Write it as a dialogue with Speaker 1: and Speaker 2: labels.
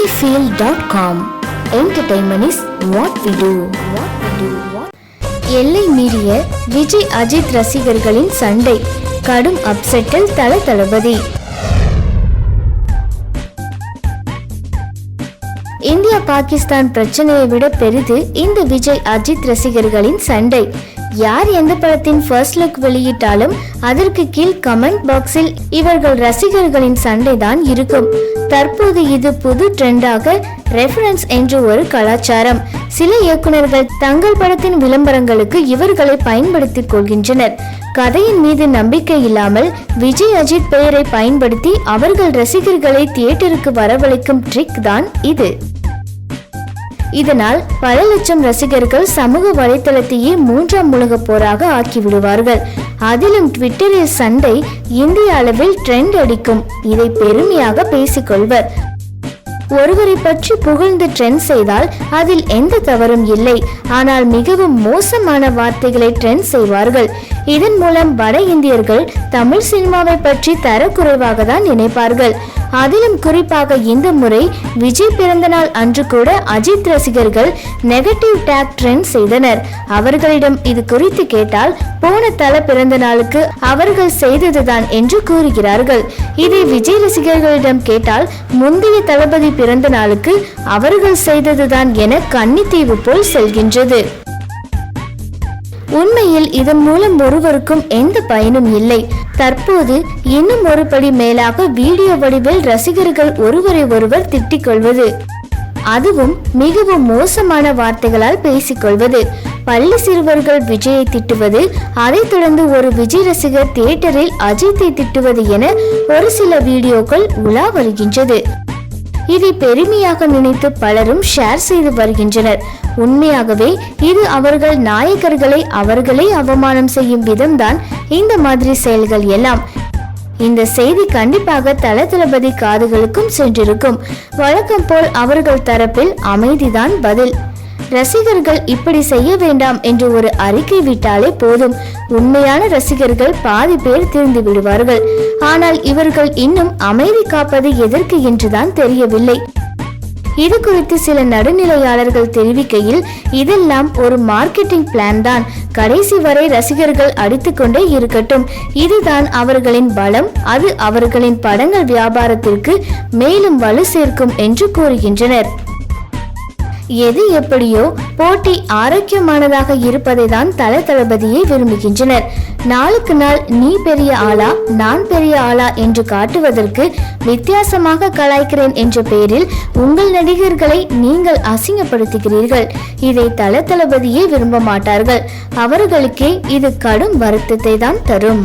Speaker 1: cinefield.com entertainment is what we do. எல்லை மீறிய விஜய் அஜித் ரசிகர்களின் சண்டை. கடும் அப்செட்டில் தல தளபதி. இந்தியா பாகிஸ்தான் பிரச்சனையை விட பெரிது இந்த விஜய் அஜித் ரசிகர்களின் சண்டை. யார் எந்த படத்தின் ஃபர்ஸ்ட் லுக் வெளியிட்டாலும் அதற்கு கீழ் கமெண்ட் பாக்ஸில் இவர்கள் ரசிகர்களின் சண்டை தான் இருக்கும். தற்போது இது புது ட்ரெண்டாக ரெஃபரன்ஸ் என்ற ஒரு கலாச்சாரம். சில இயக்குனர்கள் தங்கள் படத்தின் விளம்பரங்களுக்கு இவர்களை பயன்படுத்திக் கொள்கின்றனர். கதையின் மீது நம்பிக்கை இல்லாமல் விஜய் அஜித் பெயரை பயன்படுத்தி அவர்கள் ரசிகர்களை தியேட்டருக்கு வரவழைக்கும் ட்ரிக் தான் இது. இதனால் பல லட்சம் ரசிகர்கள் சமூக வலைதளத்தையே மூன்றாம் உலக போராக ஆக்கிவிடுவார்கள். அதிலும் ட்விட்டரில் சண்டை இந்திய அளவில் ட்ரெண்ட் அடிக்கும். இதை பெருமையாக பேசிக்கொள்வர். ஒருவரை பற்றி புகழ்ந்து ட்ரெண்ட் செய்தால் அதில் எந்த தவறும் இல்லை. ஆனால் மிகவும் மோசமான வார்த்தைகளை ட்ரெண்ட் செய்வார்கள். இதன் மூலம் வட இந்தியர்கள் தமிழ் சினிமாவை பற்றி தரக்குறைவாக தான் நினைப்பார்கள். அதிலும் குறிப்பாக இந்த முறை விஜய் பிறந்தநாள் அன்று கூட அஜித் ரசிகர்கள் நெகட்டிவ் டேக் ட்ரெண்ட் செய்தனர். அவர்களிடம் இது குறித்து கேட்டால் போன தல பிறந்த நாளுக்கு அவர்கள் செய்ததுதான் என்று கூறுகிறார்கள். இதை விஜய் ரசிகர்களிடம் கேட்டால் முந்தைய தளபதி பிறந்த நாளுக்கு அவர்கள் செய்ததுதான் என கன்னித்தீவு போல் செல்கின்றது. உண்மையில் இதன் மூலம் ஒருவருக்கும் எந்த பயனும் இல்லை. தற்போது இன்னும் ஒரு படி மேலாக வீடியோ வடிவில் ரசிகர்கள் ஒருவரை ஒருவர் திட்டிக் கொள்வது. அதுவும் மிகவும் மோசமான வார்த்தைகளால் பேசிக்கொள்வது பள்ளி சிறுவர்கள் விஜயை திட்டுவது அதைத் தொடர்ந்து ஒரு விஜய் ரசிகர் தியேட்டரில் அஜித்தை திட்டுவது என ஒரு சில வீடியோக்கள் உலா வருகின்றது இதை பெருமையாக நினைத்து பலரும் ஷேர் செய்து வருகின்றனர். உண்மையாகவே இது அவர்கள் நாயகர்களை அவர்களே அவமானம் செய்யும் விதம்தான். இந்த மாதிரி செயல்கள் எல்லாம் இந்த செய்தி கண்டிப்பாக தல தளபதி காதுகளுக்கும் சென்றிருக்கும். வழக்கம் போல் அவர்கள் தரப்பில் அமைதிதான் பதில். ரசிகர்கள் இப்படி செய்ய வேண்டாம் என்று ஒரு அறிக்கை விட்டாலே போதும். உண்மையான ரசிகர்கள் பாதி பேர் தீர்ந்து விடுவார்கள். ஆனால் இவர்கள் இன்னும் அமைதி காப்பது எதற்கு என்றுதான் தெரியவில்லை. இது குறித்து சில நடுநிலையாளர்கள் தெரிவிக்கையில் இதெல்லாம் ஒரு மார்க்கெட்டிங் பிளான் தான். கடைசி வரை ரசிகர்கள் அடித்துக்கொண்டே இருக்கட்டும். இதுதான் அவர்களின் பலம் அது அவர்களின் படங்கள் வியாபாரத்திற்கு மேலும் வலு சேர்க்கும் என்று கூறுகின்றனர். எது எப்படியோ போட்டி ஆரோக்கியமானதாக இருப்பதை தான் தல தளபதியை விரும்புகின்றனர். நாளுக்கு நாள் நீ பெரிய ஆளா நான் பெரிய ஆளா என்று காட்டுவதற்கு வித்தியாசமாக கலாய்க்கிறேன் என்ற பெயரில் உங்கள் நடிகர்களை நீங்கள் அசிங்கப்படுத்துகிறீர்கள். இதை தல தளபதியே விரும்ப மாட்டார்கள். அவர்களுக்கே இது கடும் வருத்தத்தை தான் தரும்.